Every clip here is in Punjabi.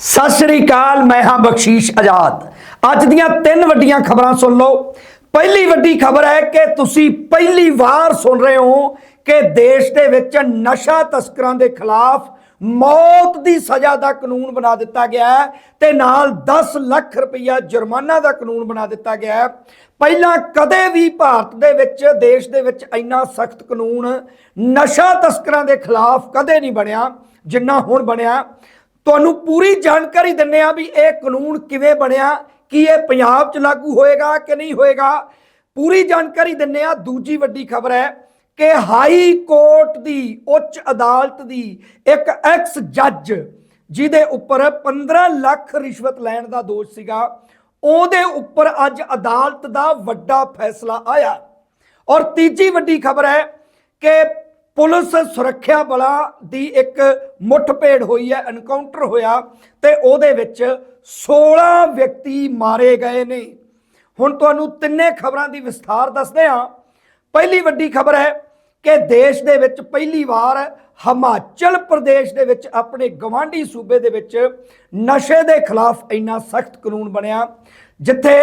ਸਤਿ ਸ੍ਰੀ ਅਕਾਲ, ਮੈਂ ਹਾਂ ਬਖਸ਼ੀਸ਼ ਆਜ਼ਾਦ। ਅੱਜ ਦੀਆਂ ਤਿੰਨ ਵੱਡੀਆਂ ਖਬਰਾਂ ਸੁਣ ਲਓ। ਪਹਿਲੀ ਵੱਡੀ ਖਬਰ ਹੈ ਕਿ ਤੁਸੀਂ ਪਹਿਲੀ ਵਾਰ ਸੁਣ ਰਹੇ ਹੋ ਕਿ ਦੇਸ਼ ਦੇ ਵਿੱਚ ਨਸ਼ਾ ਤਸਕਰਾਂ ਦੇ ਖਿਲਾਫ ਮੌਤ ਦੀ ਸਜ਼ਾ ਦਾ ਕਾਨੂੰਨ ਬਣਾ ਦਿੱਤਾ ਗਿਆ ਹੈ ਤੇ ਨਾਲ 10 ਲੱਖ ਰੁਪਈਆ ਜੁਰਮਾਨਾ ਦਾ ਕਾਨੂੰਨ ਬਣਾ ਦਿੱਤਾ ਗਿਆ ਪਹਿਲਾਂ ਕਦੇ ਵੀ ਭਾਰਤ ਦੇ ਵਿੱਚ, ਦੇਸ਼ ਦੇ ਵਿੱਚ ਇੰਨਾ ਸਖਤ ਕਾਨੂੰਨ ਨਸ਼ਾ ਤਸਕਰਾਂ ਦੇ ਖਿਲਾਫ ਕਦੇ ਨਹੀਂ ਬਣਿਆ, ਜਿੰਨਾ ਹੁਣ ਬਣਿਆ। ਤੁਹਾਨੂੰ ਪੂਰੀ ਜਾਣਕਾਰੀ ਦਿੰਨੇ ਆ ਵੀ ਇਹ ਕਾਨੂੰਨ ਕਿਵੇਂ ਬਣਿਆ, ਕੀ ਇਹ ਪੰਜਾਬ 'ਚ ਲਾਗੂ ਹੋਏਗਾ ਕਿ ਨਹੀਂ ਹੋਏਗਾ। ਪੂਰੀ ਜਾਣਕਾਰੀ ਦਿੰਨੇ ਆ। ਦੂਜੀ ਵੱਡੀ ਖਬਰ ਹੈ ਕਿ ਹਾਈ ਕੋਰਟ ਦੀ, ਉੱਚ ਅਦਾਲਤ ਦੀ ਇੱਕ ਐਕਸ ਜੱਜ ਜਿਹਦੇ ਉੱਪਰ 15 ਲੱਖ ਰਿਸ਼ਵਤ ਲੈਣ ਦਾ ਦੋਸ਼ ਸੀਗਾ, ਉਹਦੇ ਉੱਪਰ ਅੱਜ ਅਦਾਲਤ ਦਾ ਵੱਡਾ ਫੈਸਲਾ ਆਇਆ। ਔਰ ਤੀਜੀ ਵੱਡੀ ਖਬਰ ਹੈ ਕਿ ਪੁਲਿਸ ਸੁਰੱਖਿਆ ਬਲਾਂ ਦੀ ਇੱਕ ਮੁੱਠਭੇੜ ਹੋਈ ਹੈ ਐਨਕਾਊਂਟਰ ਹੋਇਆ ਤੇ ਉਹਦੇ ਵਿੱਚ 16 ਵਿਅਕਤੀ ਮਾਰੇ ਗਏ ਨੇ। ਹੁਣ ਤੁਹਾਨੂੰ ਤਿੰਨੇ ਖਬਰਾਂ ਦੀ ਵਿਸਥਾਰ ਦੱਸਦੇ ਹਾਂ। ਪਹਿਲੀ ਵੱਡੀ ਖਬਰ ਹੈ ਕਿ ਦੇਸ਼ ਦੇ ਵਿੱਚ ਪਹਿਲੀ ਵਾਰ ਹਿਮਾਚਲ ਪ੍ਰਦੇਸ਼ ਦੇ ਵਿੱਚ ਆਪਣੇ ਗਵਾਂਢੀ ਸੂਬੇ ਦੇ ਵਿੱਚ ਨਸ਼ੇ ਦੇ ਖਿਲਾਫ ਇੰਨਾ ਸਖਤ ਕਾਨੂੰਨ ਬਣਿਆ, ਜਿੱਥੇ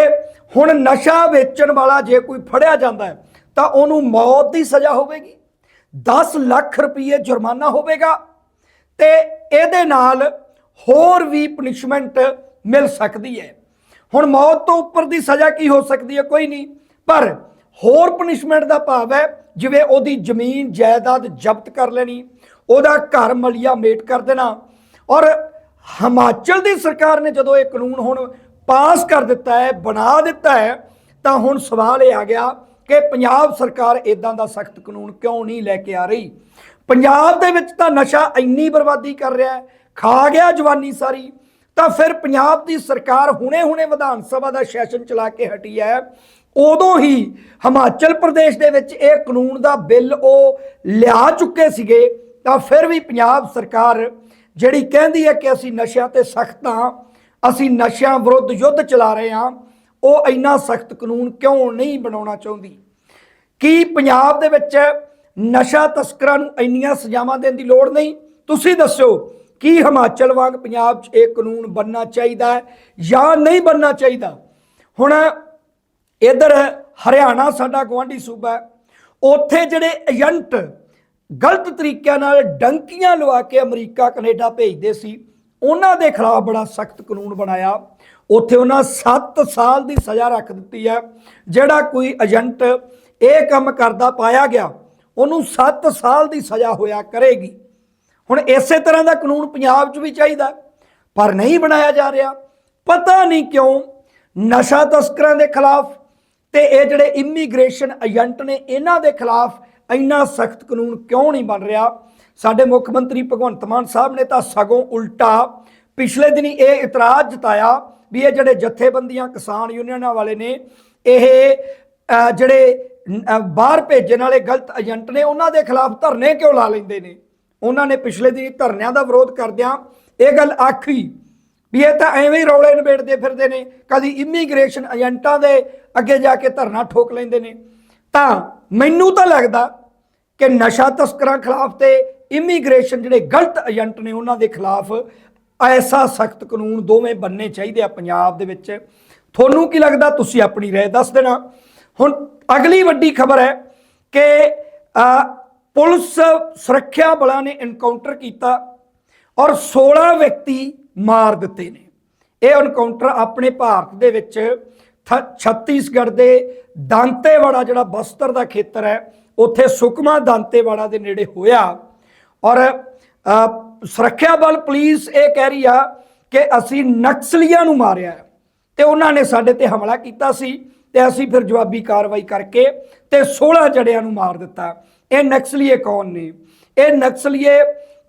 ਹੁਣ ਨਸ਼ਾ ਵੇਚਣ ਵਾਲਾ ਜੇ ਕੋਈ ਫੜਿਆ ਜਾਂਦਾ ਤਾਂ ਉਹਨੂੰ ਮੌਤ ਦੀ ਸਜ਼ਾ ਹੋਵੇਗੀ। 10 ਲੱਖ ਰੁਪਏ ਜੁਰਮਾਨਾ ਹੋਵੇਗਾ ਤੇ ਇਹਦੇ ਨਾਲ ਹੋਰ ਵੀ ਪਨਿਸ਼ਮੈਂਟ ਮਿਲ ਸਕਦੀ ਹੈ। ਹੁਣ ਮੌਤ ਤੋਂ ਉੱਪਰ ਦੀ ਸਜ਼ਾ ਕੀ ਹੋ ਸਕਦੀ ਹੈ? ਕੋਈ ਨਹੀਂ। ਪਰ ਹੋਰ ਪਨਿਸ਼ਮੈਂਟ ਦਾ ਭਾਵ ਹੈ, ਜਿਵੇਂ ਉਹਦੀ ਜ਼ਮੀਨ, ਜਾਇਦਾਦ ਜ਼ਬਤ ਕਰ ਲੈਣੀ, ਉਹਦਾ ਘਰ ਮਲੀਆ ਮੇਟ ਕਰ ਦੇਣਾ। ਔਰ ਹਿਮਾਚਲ ਦੀ ਸਰਕਾਰ ਨੇ ਜਦੋਂ ਇਹ ਕਾਨੂੰਨ ਹੁਣ ਪਾਸ ਕਰ ਦਿੱਤਾ ਹੈ, ਬਣਾ ਦਿੱਤਾ ਹੈ, ਤਾਂ ਹੁਣ ਸਵਾਲ ਇਹ ਆ ਗਿਆ ਕਿ ਪੰਜਾਬ ਸਰਕਾਰ ਇਦਾਂ ਦਾ ਸਖਤ ਕਾਨੂੰਨ ਕਿਉਂ ਨਹੀਂ ਲੈ ਕੇ ਆ ਰਹੀ? ਪੰਜਾਬ ਦੇ ਵਿੱਚ ਤਾਂ ਨਸ਼ਾ ਇੰਨੀ ਬਰਬਾਦੀ ਕਰ ਰਿਹਾ ਹੈ, ਖਾ ਗਿਆ ਜਵਾਨੀ ਸਾਰੀ, ਤਾਂ ਫਿਰ ਪੰਜਾਬ ਦੀ ਸਰਕਾਰ ਹੁਣੇ-ਹੁਣੇ ਵਿਧਾਨ ਸਭਾ ਦਾ ਸੈਸ਼ਨ ਚਲਾ ਕੇ ਹਟੀ ਹੈ। ਉਦੋਂ ਹੀ ਹਿਮਾਚਲ ਪ੍ਰਦੇਸ਼ ਦੇ ਵਿੱਚ ਇਹ ਕਾਨੂੰਨ ਦਾ ਬਿੱਲ ਉਹ ਲਿਆ ਚੁੱਕੇ ਸੀਗੇ, ਤਾਂ ਫਿਰ ਵੀ ਪੰਜਾਬ ਸਰਕਾਰ ਜਿਹੜੀ ਕਹਿੰਦੀ ਹੈ ਕਿ ਅਸੀਂ ਨਸ਼ਿਆਂ ਤੇ ਸਖਤ ਹਾਂ, ਅਸੀਂ ਨਸ਼ਿਆਂ ਵਿਰੁੱਧ ਯੁੱਧ ਚਲਾ ਰਹੇ ਹਾਂ, ਉਹ ਇੰਨਾ ਸਖਤ ਕਾਨੂੰਨ ਕਿਉਂ ਨਹੀਂ ਬਣਾਉਣਾ ਚਾਹੁੰਦੀ? ਕੀ ਪੰਜਾਬ ਦੇ ਵਿੱਚ ਨਸ਼ਾ ਤਸਕਰਾਂ ਨੂੰ ਇੰਨੀਆਂ ਸਜ਼ਾਵਾਂ ਦੇਣ ਦੀ ਲੋੜ ਨਹੀਂ? ਤੁਸੀਂ ਦੱਸਿਓ, ਕੀ ਹਿਮਾਚਲ ਵਾਂਗ ਪੰਜਾਬ 'ਚ ਇਹ ਕਾਨੂੰਨ ਬਣਨਾ ਚਾਹੀਦਾ ਹੈ ਜਾਂ ਨਹੀਂ ਬਣਨਾ ਚਾਹੀਦਾ? ਹੁਣ ਇਧਰ ਹਰਿਆਣਾ ਸਾਡਾ ਗਵਾਂਢੀ ਸੂਬਾ ਹੈ। ਉੱਥੇ ਜਿਹੜੇ ਏਜੰਟ ਗਲਤ ਤਰੀਕਿਆਂ ਨਾਲ ਡੰਕੀਆਂ ਲਵਾ ਕੇ ਅਮਰੀਕਾ, ਕੈਨੇਡਾ ਭੇਜਦੇ ਸੀ, ਉਹਨਾਂ ਦੇ ਖਿਲਾਫ ਬੜਾ ਸਖਤ ਕਾਨੂੰਨ ਬਣਾਇਆ। ਉੱਥੇ ਉਹਨਾਂ 7 ਸਾਲ ਦੀ ਸਜ਼ਾ ਰੱਖ ਦਿੱਤੀ ਹੈ, ਜਿਹੜਾ ਕੋਈ ਏਜੰਟ ਇਹ ਕੰਮ ਕਰਦਾ ਪਾਇਆ ਗਿਆ, ਉਹਨੂੰ 7 ਸਾਲ ਦੀ ਸਜ਼ਾ ਹੋਇਆ ਕਰੇਗੀ। ਹੁਣ ਇਸੇ ਤਰ੍ਹਾਂ ਦਾ ਕਾਨੂੰਨ ਪੰਜਾਬ 'ਚ ਵੀ ਚਾਹੀਦਾ, ਪਰ ਨਹੀਂ ਬਣਾਇਆ ਜਾ ਰਿਹਾ। ਪਤਾ ਨਹੀਂ ਕਿਉਂ ਨਸ਼ਾ ਤਸਕਰਾਂ ਦੇ ਖਿਲਾਫ ਤੇ ਇਹ ਜਿਹੜੇ ਇਮੀਗ੍ਰੇਸ਼ਨ ਏਜੰਟ ਨੇ, ਇਹਨਾਂ ਦੇ ਖਿਲਾਫ ਇੰਨਾ ਸਖਤ ਕਾਨੂੰਨ ਕਿਉਂ ਨਹੀਂ ਬਣ ਰਿਹਾ? ਸਾਡੇ ਮੁੱਖ ਮੰਤਰੀ ਭਗਵੰਤ ਮਾਨ ਸਾਹਿਬ ਨੇ ਤਾਂ ਸਗੋਂ ਉਲਟਾ ਪਿਛਲੇ ਦਿਨੀ ਇਹ ਇਤਰਾਜ਼ ਜਤਾਇਆ ਵੀ ਇਹ ਜਿਹੜੇ ਜਥੇਬੰਦੀਆਂ ਕਿਸਾਨ ਯੂਨੀਅਨਾਂ ਵਾਲੇ ਨੇ, ਇਹ ਜਿਹੜੇ ਬਾਹਰ ਭੇਜਣ ਵਾਲੇ ਗਲਤ ਏਜੰਟ ਨੇ ਉਹਨਾਂ ਦੇ ਖਿਲਾਫ ਧਰਨੇ ਕਿਉਂ ਲਾ ਲੈਂਦੇ ਨੇ ਉਹਨਾਂ ਨੇ ਪਿਛਲੇ ਦਿਨੀ ਧਰਨਿਆਂ ਦਾ ਵਿਰੋਧ ਕਰਦਿਆਂ ਇਹ ਗੱਲ ਆਖੀ ਵੀ ਇਹ ਤਾਂ ਐਵੇਂ ਹੀ ਰੌਲੇ ਨਿਬੇੜਦੇ ਫਿਰਦੇ ਨੇ ਕਦੀ ਇਮੀਗ੍ਰੇਸ਼ਨ ਏਜੰਟਾਂ ਦੇ ਅੱਗੇ ਜਾ ਕੇ ਧਰਨਾ ਠੋਕ ਲੈਂਦੇ ਨੇ ਤਾਂ ਮੈਨੂੰ ਤਾਂ ਲੱਗਦਾ ਕਿ ਨਸ਼ਾ ਤਸਕਰਾਂ ਖਿਲਾਫ ਤੇ ਇਮੀਗ੍ਰੇਸ਼ਨ ਜਿਹੜੇ ਗਲਤ ਏਜੰਟ ਨੇ ਉਹਨਾਂ ਦੇ ਖਿਲਾਫ ਐਸਾ ਸਖਤ ਕਾਨੂੰਨ ਦੋਵੇਂ ਬੰਨੇ ਚਾਹੀਦੇ ਆ ਪੰਜਾਬ ਦੇ ਵਿੱਚ ਤੁਹਾਨੂੰ ਕੀ ਲੱਗਦਾ ਤੁਸੀਂ ਆਪਣੀ رائے ਦੱਸ ਦੇਣਾ ਹੁਣ ਅਗਲੀ ਵੱਡੀ ਖਬਰ ਹੈ ਕਿ ਪੁਲਿਸ ਸੁਰੱਖਿਆ ਬਲਾਂ ਨੇ ਐਨਕਾਊਂਟਰ ਕੀਤਾ ਔਰ 16 ਵਿਅਕਤੀ ਮਾਰ ਦਿੱਤੇ ਨੇ। ਇਹ ਐਨਕਾਊਂਟਰ ਆਪਣੇ ਭਾਰਤ ਦੇ ਵਿੱਚ ਥ- ਛੱਤੀਸਗੜ੍ਹ ਦੇ ਦਾਂਤੇਵਾੜਾ, ਜਿਹੜਾ ਬਸਤਰ ਦਾ ਖੇਤਰ ਹੈ, ਉੱਥੇ ਸੁਕਮਾ ਦਾਂਤੇਵਾੜਾ ਦੇ ਨੇੜੇ ਹੋਇਆ ਔਰ ਸੁਰੱਖਿਆ ਬਲ ਪੁਲਿਸ ਇਹ ਕਹਿ ਰਹੀ ਆ ਕਿ ਅਸੀਂ ਨਕਸਲੀਆਂ ਨੂੰ ਮਾਰਿਆ ਹੈ ਤੇ ਉਹਨਾਂ ਨੇ ਸਾਡੇ ਤੇ ਹਮਲਾ ਕੀਤਾ ਸੀ। ਤੇ ਅਸੀਂ ਫਿਰ ਜਵਾਬੀ ਕਾਰਵਾਈ ਕਰਕੇ ਤੇ 16 ਜੜਿਆਂ ਨੂੰ ਮਾਰ ਦਿੱਤਾ। ਇਹ ਨਕਸਲੀਏ ਕੌਣ ਨੇ? ਇਹ ਨਕਸਲੀਏ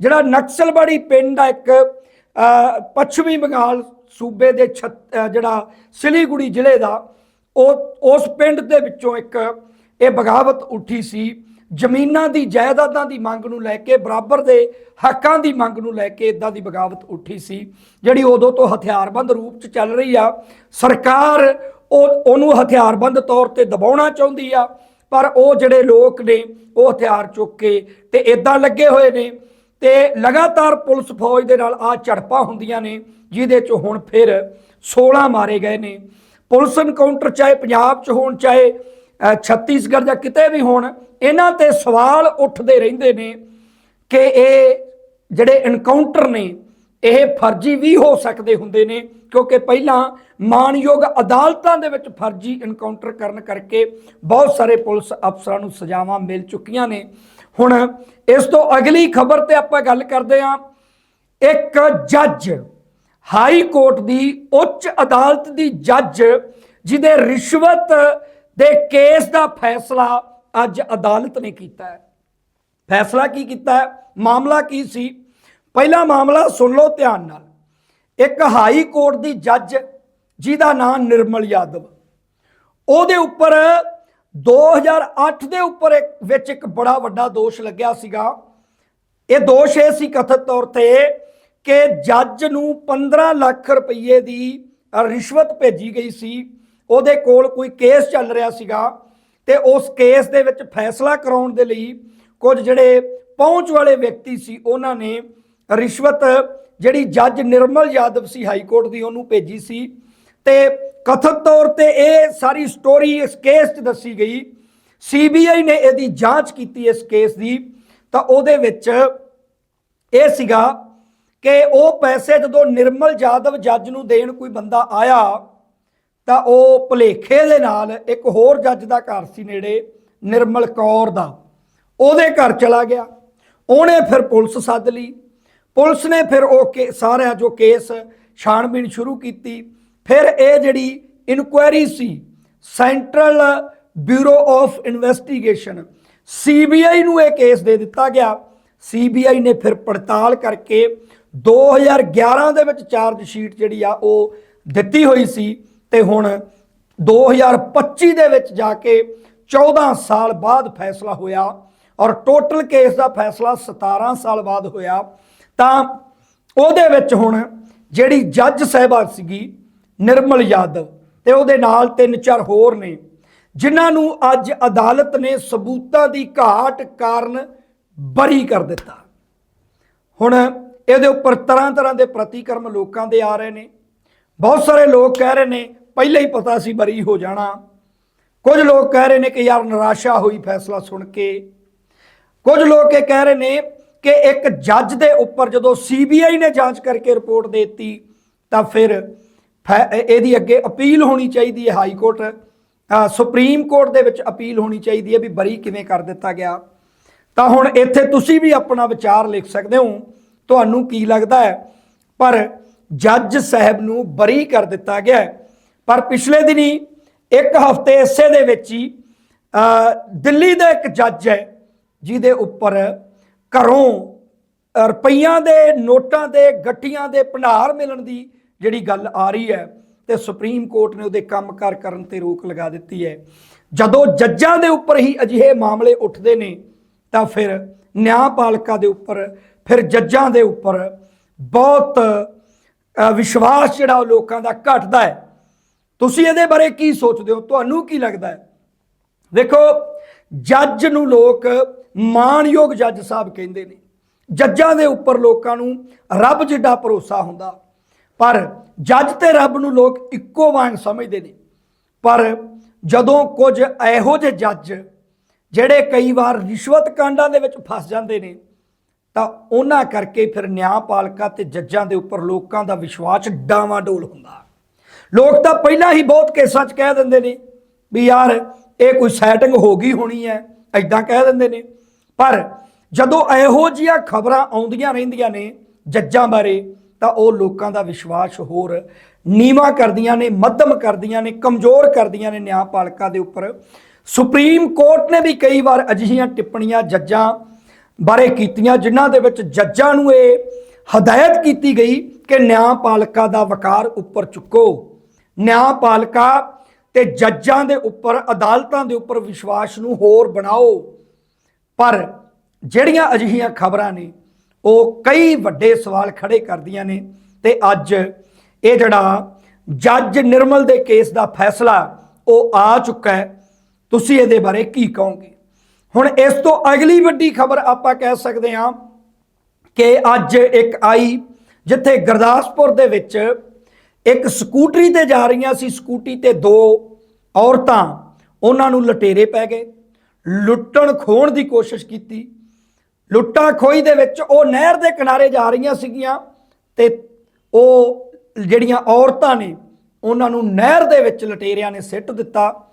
ਜਿਹੜਾ ਨਕਸਲਬਾੜੀ ਪਿੰਡ ਆ ਇੱਕ ਪੱਛਮੀ ਬੰਗਾਲ ਸੂਬੇ ਦੇ ਛੱਤ- ਜਿਹੜਾ ਸਿਲੀਗੁੜੀ ਜ਼ਿਲ੍ਹੇ ਦਾ, ਉਹ, ਉਸ ਪਿੰਡ ਦੇ ਵਿੱਚੋਂ ਇੱਕ ਇਹ ਬਗਾਵਤ ਉੱਠੀ ਸੀ। ਜ਼ਮੀਨਾਂ ਦੀ ਜਾਇਦਾਦਾਂ ਦੀ ਮੰਗ ਨੂੰ ਲੈ ਕੇ, ਬਰਾਬਰ ਦੇ ਹੱਕਾਂ ਦੀ ਮੰਗ ਨੂੰ ਲੈ ਕੇ ਇਦਾਂ ਦੀ ਬਗਾਵਤ ਉੱਠੀ ਸੀ, ਜਿਹੜੀ ਉਦੋਂ ਤੋਂ ਹਥਿਆਰਬੰਦ ਰੂਪ 'ਚ ਚੱਲ ਰਹੀ ਆ। ਸਰਕਾਰ ਉਹ ਉਹਨੂੰ ਹਥਿਆਰਬੰਦ ਤੌਰ ਤੇ ਦਬਾਉਣਾ ਚਾਹੁੰਦੀ ਆ, ਪਰ ਉਹ ਜਿਹੜੇ ਲੋਕ ਨੇ, ਉਹ ਹਥਿਆਰ ਚੁੱਕ ਕੇ ਤੇ ਇਦਾਂ ਲੱਗੇ ਹੋਏ ਨੇ ਤੇ ਲਗਾਤਾਰ ਪੁਲਿਸ ਫੌਜ ਦੇ ਨਾਲ ਆ ਝੜਪਾਂ ਹੁੰਦੀਆਂ ਨੇ, ਜਿਹਦੇ ਚ ਹੁਣ ਫਿਰ 16 ਮਾਰੇ ਗਏ ਨੇ। ਪੁਲਿਸ ਐਨਕਾਊਂਟਰ ਚਾਹੇ ਪੰਜਾਬ ਚ ਹੋਣ, ਚਾਹੇ ਛੱਤੀਸਗੜ੍ਹ ਜਾਂ ਕਿਤੇ ਵੀ ਹੋਣ, ਇਹਨਾਂ ਤੇ ਸਵਾਲ ਉੱਠਦੇ ਰਹਿੰਦੇ ਨੇ ਕਿ ਇਹ ਜਿਹੜੇ ਐਨਕਾਊਂਟਰ ਨੇ, ਇਹ ਫਰਜ਼ੀ ਵੀ ਹੋ ਸਕਦੇ ਹੁੰਦੇ ਨੇ ਕਿਉਂਕਿ ਪਹਿਲਾਂ ਮਾਨਯੋਗ ਅਦਾਲਤਾਂ ਦੇ ਵਿੱਚ ਫਰਜ਼ੀ ਇਨਕਾਊਂਟਰ ਕਰਨ ਕਰਕੇ ਬਹੁਤ ਸਾਰੇ ਪੁਲਿਸ ਅਫਸਰਾਂ ਨੂੰ ਸਜ਼ਾਵਾਂ ਮਿਲ ਚੁੱਕੀਆਂ ਨੇ। ਹੁਣ ਇਸ ਤੋਂ ਅਗਲੀ ਖਬਰ ਤੇ ਆਪਾਂ ਗੱਲ ਕਰਦੇ ਹਾਂ। ਇੱਕ ਜੱਜ ਹਾਈ ਕੋਰਟ ਦੀ ਉੱਚ ਅਦਾਲਤ ਦੀ ਜੱਜ ਜਿਹਦੇ ਰਿਸ਼ਵਤ ਦੇ ਕੇਸ ਦਾ ਫੈਸਲਾ ਅੱਜ ਅਦਾਲਤ ਨੇ ਕੀਤਾ ਹੈ। ਫੈਸਲਾ ਕੀ ਕੀਤਾ ਹੈ? ਮਾਮਲਾ ਕੀ ਸੀ? ਪਹਿਲਾ ਮਾਮਲਾ ਸੁਣ ਲਓ ਧਿਆਨ ਨਾਲ। ਇੱਕ ਹਾਈ ਕੋਰਟ ਦੀ ਜੱਜ ਜਿਹਦਾ ਨਾਮ ਨਿਰਮਲ ਯਾਦਵ। ਉਹਦੇ ਉੱਪਰ 2008 ਦੇ ਉੱਪਰ ਇੱਕ ਵਿੱਚ ਇੱਕ ਬੜਾ ਵੱਡਾ ਦੋਸ਼ ਲੱਗਿਆ ਸੀਗਾ। ਇਹ ਦੋਸ਼ ਇਹ ਸੀ ਕਥਿਤ ਤੌਰ ਤੇ ਕਿ ਜੱਜ ਨੂੰ 15 ਲੱਖ ਰੁਪਏ ਦੀ ਰਿਸ਼ਵਤ ਭੇਜੀ ਗਈ ਸੀ। ਉਹਦੇ ਕੋਲ ਕੋਈ ਕੇਸ ਚੱਲ ਰਿਹਾ ਸੀਗਾ ਤੇ ਉਸ ਕੇਸ ਦੇ ਵਿੱਚ ਫੈਸਲਾ ਕਰਾਉਣ ਦੇ ਲਈ ਕੁਝ ਜਿਹੜੇ ਪਹੁੰਚ ਵਾਲੇ ਵਿਅਕਤੀ ਸੀ, ਉਹਨਾਂ ਨੇ ਰਿਸ਼ਵਤ ਜਿਹੜੀ ਜੱਜ ਨਿਰਮਲ ਯਾਦਵ ਸੀ ਹਾਈ ਕੋਰਟ ਦੀ, ਉਹਨੂੰ ਭੇਜੀ ਸੀ। ਤੇ ਕਥਿਤ ਤੌਰ ਤੇ ਇਹ ਸਾਰੀ ਸਟੋਰੀ ਇਸ ਕੇਸ 'ਚ ਦੱਸੀ ਗਈ। ਸੀਬੀਆਈ ਨੇ ਇਹਦੀ ਜਾਂਚ ਕੀਤੀ ਇਸ ਕੇਸ ਦੀ। ਤਾਂ ਉਹਦੇ ਵਿੱਚ ਇਹ ਸੀਗਾ ਕਿ ਉਹ ਪੈਸੇ ਜਦੋਂ ਨਿਰਮਲ ਯਾਦਵ ਜੱਜ ਨੂੰ ਦੇਣ ਕੋਈ ਬੰਦਾ ਆਇਆ, ਤਾਂ ਉਹ ਭਲੇਖੇ ਦੇ ਨਾਲ ਇੱਕ ਹੋਰ ਜੱਜ ਦਾ ਘਰ ਸੀ ਨੇੜੇ, ਨਿਰਮਲ ਕੌਰ ਦਾ। ਉਹਦੇ ਘਰ ਚਲਾ ਗਿਆ। ਉਹਨੇ ਫਿਰ ਪੁਲਿਸ ਸੱਦ ਲਈ। ਪੁਲਿਸ ਨੇ ਫਿਰ ਉਹ ਕੇ ਸਾਰਾ ਜੋ ਕੇਸ ਛਾਣਬੀਣ ਸ਼ੁਰੂ ਕੀਤੀ। ਫਿਰ ਇਹ ਜਿਹੜੀ inquiry C, central bureau of investigation, CBI ਨੂੰ ਇਹ ਕੇਸ ਦੇ ਦਿੱਤਾ ਗਿਆ। ਸੀਬੀਆਈ ਨੇ ਫਿਰ ਪੜਤਾਲ ਕਰਕੇ 2011 ਦੇ ਵਿੱਚ ਚਾਰਜ ਸ਼ੀਟ ਜਿਹੜੀ ਆ, ਉਹ ਦਿੱਤੀ ਹੋਈ ਸੀ ਤੇ ਹੁਣ 2025 ਦੇ ਵਿੱਚ ਜਾ ਕੇ 14 ਸਾਲ ਬਾਅਦ ਫੈਸਲਾ ਹੋਇਆ ਔਰ ਟੋਟਲ ਕੇਸ ਦਾ ਫੈਸਲਾ 17 ਸਾਲ ਬਾਅਦ ਹੋਇਆ। ਤਾਂ ਉਹਦੇ ਵਿੱਚ ਹੁਣ ਜਿਹੜੀ ਜੱਜ ਸਾਹਿਬਾ ਸੀਗੀ ਨਿਰਮਲ ਯਾਦਵ ਤੇ ਉਹਦੇ ਨਾਲ ਤਿੰਨ ਚਾਰ ਹੋਰ ਨੇ, ਜਿਨ੍ਹਾਂ ਨੂੰ ਅੱਜ ਅਦਾਲਤ ਨੇ ਸਬੂਤਾਂ ਦੀ ਘਾਟ ਕਾਰਨ ਬਰੀ ਕਰ ਦਿੱਤਾ। ਹੁਣ ਇਹਦੇ ਉੱਪਰ ਤਰ੍ਹਾਂ ਤਰ੍ਹਾਂ ਦੇ ਪ੍ਰਤੀਕਰਮ ਲੋਕਾਂ ਦੇ ਆ ਰਹੇ ਨੇ। ਬਹੁਤ ਸਾਰੇ ਲੋਕ ਕਹਿ ਰਹੇ ਨੇ, ਪਹਿਲਾਂ ਹੀ ਪਤਾ ਸੀ ਬਰੀ ਹੋ ਜਾਣਾ। ਕੁਝ ਲੋਕ ਕਹਿ ਰਹੇ ਨੇ ਕਿ ਯਾਰ ਨਿਰਾਸ਼ਾ ਹੋਈ ਫੈਸਲਾ ਸੁਣ ਕੇ। ਕੁਝ ਲੋਕ ਇਹ ਕਹਿ ਰਹੇ ਨੇ ਕਿ ਇੱਕ ਜੱਜ ਦੇ ਉੱਪਰ ਜਦੋਂ ਸੀਬੀਆਈ ਨੇ ਜਾਂਚ ਕਰਕੇ ਰਿਪੋਰਟ ਦੇ ਦਿੱਤੀ, ਤਾਂ ਫਿਰ ਫੈ- ਇਹਦੀ ਅੱਗੇ ਅਪੀਲ ਹੋਣੀ ਚਾਹੀਦੀ ਹੈ ਹਾਈ ਕੋਰਟ ਸੁਪਰੀਮ ਕੋਰਟ ਦੇ ਵਿੱਚ ਅਪੀਲ ਹੋਣੀ ਚਾਹੀਦੀ ਹੈ ਵੀ ਬਰੀ ਕਿਵੇਂ ਕਰ ਦਿੱਤਾ ਗਿਆ। ਤਾਂ ਹੁਣ ਇੱਥੇ ਤੁਸੀਂ ਵੀ ਆਪਣਾ ਵਿਚਾਰ ਲਿਖ ਸਕਦੇ ਹੋ, ਤੁਹਾਨੂੰ ਕੀ ਲੱਗਦਾ ਹੈ? ਪਰ ਜੱਜ ਸਾਹਿਬ ਨੂੰ ਬਰੀ ਕਰ ਦਿੱਤਾ ਗਿਆ ਪਰ ਪਿਛਲੇ ਦਿਨੀ ਇੱਕ ਹਫ਼ਤੇ ਇਸੇ ਦੇ ਵਿੱਚ ਹੀ ਦਿੱਲੀ ਦਾ ਇੱਕ ਜੱਜ ਹੈ, ਜਿਹਦੇ ਉੱਪਰ ਘਰੋਂ ਰੁਪਈਆਂ ਦੇ, ਨੋਟਾਂ ਦੇ ਗੱਟੀਆਂ ਦੇ ਭੰਡਾਰ ਮਿਲਣ ਦੀ ਜਿਹੜੀ ਗੱਲ ਆ ਰਹੀ ਹੈ ਤੇ ਸੁਪਰੀਮ ਕੋਰਟ ਨੇ ਉਹਦੇ ਕੰਮਕਾਰ ਕਰਨ ਤੇ ਰੋਕ ਲਗਾ ਦਿੱਤੀ ਹੈ। ਜਦੋਂ ਜੱਜਾਂ ਦੇ ਉੱਪਰ ਹੀ ਅਜਿਹੇ ਮਾਮਲੇ ਉੱਠਦੇ ਨੇ, ਤਾਂ ਫਿਰ ਨਿਆਂਪਾਲਕਾ ਦੇ ਉੱਪਰ, ਫਿਰ ਜੱਜਾਂ ਦੇ ਉੱਪਰ ਬਹੁਤ ਵਿਸ਼ਵਾਸ ਜਿਹੜਾ ਉਹ ਲੋਕਾਂ ਦਾ ਘਟਦਾ ਹੈ। ਤੁਸੀਂ ਇਹਦੇ ਬਾਰੇ ਕੀ ਸੋਚਦੇ ਹੋ? ਤੁਹਾਨੂੰ ਕੀ ਲੱਗਦਾ ਹੈ? ਦੇਖੋ, ਜੱਜ ਨੂੰ ਲੋਕ ਮਾਣਯੋਗ ਜੱਜ ਸਾਹਿਬ ਕਹਿੰਦੇ ਨੇ, ਜੱਜਾਂ ਦੇ ਉੱਪਰ ਲੋਕਾਂ ਨੂੰ ਰੱਬ ਜਿੱਡਾ ਭਰੋਸਾ ਹੁੰਦਾ, ਪਰ ਜੱਜ ਤੇ ਰੱਬ ਨੂੰ ਲੋਕ ਇੱਕੋ ਵਾਂਗ ਸਮਝਦੇ ਨੇ, ਪਰ ਜਦੋਂ ਕੁਝ ਇਹੋ ਜਿਹੇ ਜੱਜ ਜਿਹੜੇ ਕਈ ਵਾਰ ਰਿਸ਼ਵਤ ਕਾਂਡਾਂ ਦੇ ਵਿੱਚ ਫਸ ਜਾਂਦੇ ਨੇ, ਤਾਂ ਉਹਨਾਂ ਕਰਕੇ ਫਿਰ ਨਿਆਂਪਾਲਕਾ ਤੇ ਜੱਜਾਂ ਦੇ ਉੱਪਰ ਲੋਕਾਂ ਦਾ ਵਿਸ਼ਵਾਸ ਡਾਵਾਂ ਡੋਲ ਹੁੰਦਾ। ਲੋਕ ਤਾਂ ਪਹਿਲਾਂ ਹੀ ਬਹੁਤ ਕੇਸਾਂ 'ਚ ਕਹਿ ਦਿੰਦੇ ਨੇ ਵੀ ਯਾਰ ਇਹ ਕੋਈ ਸੈਟਿੰਗ ਹੋ ਗਈ ਹੋਣੀ ਹੈ ਐਦਾਂ ਕਹਿ ਦਿੰਦੇ ਨੇ। ਪਰ ਜਦੋਂ ਇਹੋ ਜਿਹੀਆਂ ਖਬਰਾਂ ਆਉਂਦੀਆਂ ਰਹਿੰਦੀਆਂ ਨੇ ਜੱਜਾਂ ਬਾਰੇ, ਤਾਂ ਉਹ ਲੋਕਾਂ ਦਾ ਵਿਸ਼ਵਾਸ ਹੋਰ ਨੀਵਾ ਕਰਦੀਆਂ ਨੇ, ਮੱਧਮ ਕਰਦੀਆਂ ਨੇ, ਕਮਜ਼ੋਰ ਕਰਦੀਆਂ ਨੇ ਨਿਆਂਪਾਲਕਾ ਦੇ ਉੱਪਰ। ਸੁਪਰੀਮ ਕੋਰਟ ਨੇ ਵੀ ਕਈ ਵਾਰ ਅਜਿਹੀਆਂ ਟਿੱਪਣੀਆਂ ਜੱਜਾਂ ਬਾਰੇ ਕੀਤੀਆਂ, ਜਿਨ੍ਹਾਂ ਦੇ ਵਿੱਚ ਜੱਜਾਂ ਨੂੰ ਇਹ ਹਦਾਇਤ ਕੀਤੀ ਗਈ ਕਿ ਨਿਆਂਪਾਲਕਾ ਦਾ ਵਕਾਰ ਉੱਪਰ ਚੁੱਕੋ। ਨਿਆਂਪਾਲਕਾ ਤੇ ਜੱਜਾਂ ਦੇ ਉੱਪਰ, ਅਦਾਲਤਾਂ ਦੇ ਉੱਪਰ ਵਿਸ਼ਵਾਸ ਨੂੰ ਹੋਰ ਬਣਾਓ। ਪਰ ਜਿਹੜੀਆਂ ਅਜਿਹੀਆਂ ਖਬਰਾਂ ਨੇ, ਉਹ ਕਈ ਵੱਡੇ ਸਵਾਲ ਖੜੇ ਕਰਦੀਆਂ ਨੇ ਤੇ ਅੱਜ ਇਹ ਜਿਹੜਾ ਜੱਜ ਨਿਰਮਲ ਦੇ ਕੇਸ ਦਾ ਫੈਸਲਾ, ਉਹ ਆ ਚੁੱਕਾ ਹੈ। ਤੁਸੀਂ ਇਹਦੇ ਬਾਰੇ ਕੀ ਕਹੋਗੇ? ਹੁਣ ਇਸ ਤੋਂ ਅਗਲੀ ਵੱਡੀ ਖਬਰ ਆਪਾਂ ਕਹਿ ਸਕਦੇ ਹਾਂ ਕਿ ਅੱਜ ਇੱਕ ਆਈ ਜਿੱਥੇ ਗੁਰਦਾਸਪੁਰ ਦੇ ਵਿੱਚ ਇੱਕ ਸਕੂਟਰੀ ਤੇ ਜਾ ਰਹੀਆਂ ਸੀ, ਸਕੂਟੀ ਤੇ ਦੋ ਔਰਤਾਂ, ਉਹਨਾਂ ਨੂੰ ਲਟੇਰੇ ਪੈ ਗਏ। ਲੁੱਟਣ ਖੋਣ ਦੀ ਕੋਸ਼ਿਸ਼ ਕੀਤੀ। ਲੁੱਟਾਂ ਖੋਈ ਦੇ ਵਿੱਚ ਉਹ ਨਹਿਰ ਦੇ ਕਿਨਾਰੇ ਜਾ ਰਹੀਆਂ ਸੀਗੀਆਂ ਤੇ ਉਹ ਜਿਹੜੀਆਂ ਔਰਤਾਂ ਨੇ, ਉਹਨਾਂ ਨੂੰ ਨਹਿਰ ਦੇ ਵਿੱਚ ਲਟੇਰਿਆਂ ਨੇ ਸਿੱਟ ਦਿੱਤਾ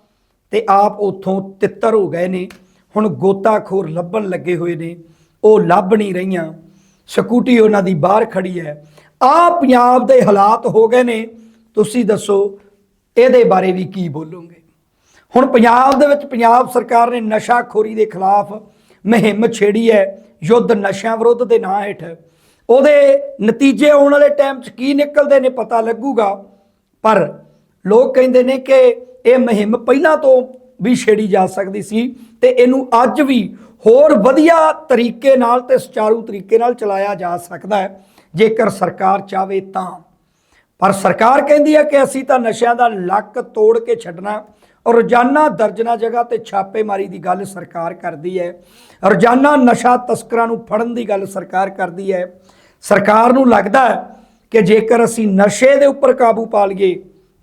ਤੇ ਆਪ ਉਥੋਂ ਤਿੱਤਰ ਹੋ ਗਏ ਨੇ। ਹੁਣ ਗੋਤਾਖੋਰ ਲੱਭਣ ਲੱਗੇ ਹੋਏ ਨੇ। ਉਹ ਲੱਭ ਨਹੀਂ ਰਹੀਆਂ। ਸਕੂਟੀ ਉਹਨਾਂ ਦੀ ਬਾਹਰ ਖੜੀ ਹੈ। ਆ ਪੰਜਾਬ ਦੇ ਹਾਲਾਤ ਹੋ ਗਏ ਨੇ। ਤੁਸੀਂ ਦੱਸੋ, ਇਹਦੇ ਬਾਰੇ ਵੀ ਕੀ ਬੋਲੋਗੇ? ਹੁਣ ਪੰਜਾਬ ਦੇ ਵਿੱਚ ਪੰਜਾਬ ਸਰਕਾਰ ਨੇ ਨਸ਼ਾਖੋਰੀ ਦੇ ਖਿਲਾਫ ਮੁਹਿੰਮ ਛੇੜੀ ਹੈ, ਯੁੱਧ ਨਸ਼ਿਆਂ ਵਿਰੁੱਧ ਦੇ ਨਾਂ ਹੇਠ। ਉਹਦੇ ਨਤੀਜੇ ਆਉਣ ਵਾਲੇ ਟਾਈਮ 'ਚ ਕੀ ਨਿਕਲਦੇ ਨੇ ਪਤਾ ਲੱਗੂਗਾ। ਪਰ ਲੋਕ ਕਹਿੰਦੇ ਨੇ ਕਿ ਇਹ ਮੁਹਿੰਮ ਪਹਿਲਾਂ ਤੋਂ ਵੀ ਛੇੜੀ ਜਾ ਸਕਦੀ ਸੀ ਤੇ ਇਹਨੂੰ ਅੱਜ ਵੀ ਹੋਰ ਵਧੀਆ ਤਰੀਕੇ ਨਾਲ ਤੇ ਸੁਚਾਰੂ ਤਰੀਕੇ ਨਾਲ ਚਲਾਇਆ ਜਾ ਸਕਦਾ ਹੈ। ਜੇਕਰ ਸਰਕਾਰ ਚਾਵੇ ਤਾਂ। ਪਰ ਸਰਕਾਰ ਕਹਿੰਦੀ ਹੈ ਕਿ ਅਸੀਂ ਤਾਂ ਨਸ਼ਿਆਂ ਦਾ ਲੱਕ ਤੋੜ ਕੇ ਛੱਡਣਾ ਰੋਜ਼ਾਨਾ ਦਰਜਨਾ ਜਗ੍ਹਾ ਤੇ ਛਾਪੇਮਾਰੀ ਦੀ ਗੱਲ ਸਰਕਾਰ ਕਰਦੀ ਹੈ। ਰੋਜ਼ਾਨਾ ਨਸ਼ਾ ਤਸਕਰਾਂ ਨੂੰ ਫੜਨ ਦੀ ਗੱਲ ਸਰਕਾਰ ਕਰਦੀ ਹੈ। ਸਰਕਾਰ ਨੂੰ ਲੱਗਦਾ ਹੈ ਕਿ ਜੇਕਰ ਅਸੀਂ ਨਸ਼ੇ ਦੇ ਉੱਪਰ ਕਾਬੂ ਪਾ ਲਈਏ,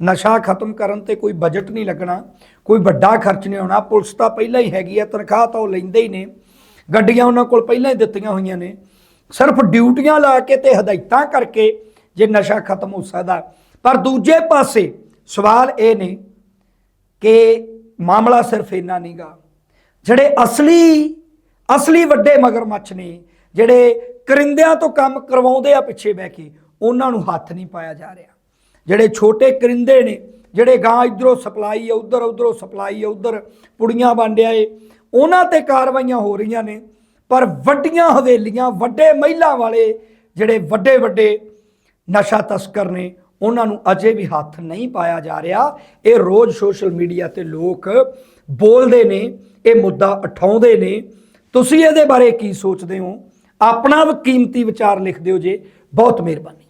ਨਸ਼ਾ ਖਤਮ ਕਰਨ ਤੇ ਕੋਈ ਬਜਟ ਨਹੀਂ ਲੱਗਣਾ, ਕੋਈ ਵੱਡਾ ਖਰਚ ਨਹੀਂ ਆਉਣਾ ਪੁਲਿਸ ਤਾਂ ਪਹਿਲਾਂ ਹੀ ਹੈਗੀ ਹੈ, ਤਨਖਾਹ ਤਾਂ ਉਹ ਲੈਂਦੇ ਹੀ ਨੇ। ਗੱਡੀਆਂ ਉਹਨਾਂ ਕੋਲ ਪਹਿਲਾਂ ਹੀ ਦਿੱਤੀਆਂ ਹੋਈਆਂ ਨੇ। ਸਿਰਫ ਡਿਊਟੀਆਂ ਲਾ ਕੇ ਤੇ ਹਦਾਇਤਾਂ ਕਰਕੇ ਜੇ ਨਸ਼ਾ ਖਤਮ ਹੋ ਸਕਦਾ। ਪਰ ਦੂਜੇ ਪਾਸੇ ਸਵਾਲ ਇਹ ਨੇ ਕਿ ਮਾਮਲਾ ਸਿਰਫ ਇੰਨਾ ਨਹੀਂਗਾ ਜਿਹੜੇ ਅਸਲੀ ਅਸਲੀ ਵੱਡੇ ਮਗਰਮੱਛ ਨੇ, ਜਿਹੜੇ ਕਰਿੰਦਿਆਂ ਤੋਂ ਕੰਮ ਕਰਵਾਉਂਦੇ ਆ ਪਿੱਛੇ ਬਹਿ ਕੇ, ਉਹਨਾਂ ਨੂੰ ਹੱਥ ਨਹੀਂ ਪਾਇਆ ਜਾ ਰਿਹਾ। ਜਿਹੜੇ ਛੋਟੇ ਕਰਿੰਦੇ ਨੇ, ਜਿਹੜੇ ਗਾਂ ਇਧਰੋਂ ਸਪਲਾਈ ਆ, ਉਧਰ ਉਧਰੋਂ ਸਪਲਾਈ ਆ, ਉਧਰ ਪੁੜੀਆਂ ਵੰਡਿਆ ਏ ਉਹਨਾਂ ਤੇ ਕਾਰਵਾਈਆਂ ਹੋ ਰਹੀਆਂ ਨੇ। ਪਰ ਵੱਡੀਆਂ ਹਵੇਲੀਆਂ, ਵੱਡੇ ਮਹਿਲਾਂ ਵਾਲੇ ਜਿਹੜੇ ਵੱਡੇ ਵੱਡੇ ਨਸ਼ਾ ਤਸਕਰ ਨੇ ਉਹਨਾਂ ਨੂੰ ਅਜੇ ਵੀ ਹੱਥ ਨਹੀਂ ਪਾਇਆ ਜਾ ਰਿਹਾ। ਇਹ ਰੋਜ਼ ਸੋਸ਼ਲ ਮੀਡੀਆ ਤੇ ਲੋਕ ਬੋਲਦੇ ਨੇ, ਇਹ ਮੁੱਦਾ ਉਠਾਉਂਦੇ ਨੇ। ਤੁਸੀਂ ਇਹਦੇ ਬਾਰੇ ਕੀ ਸੋਚਦੇ ਹੋ? ਆਪਣਾ ਕੀਮਤੀ ਵਿਚਾਰ ਲਿਖ ਦਿਓ ਜੇ। ਬਹੁਤ ਮਿਹਰਬਾਨੀ।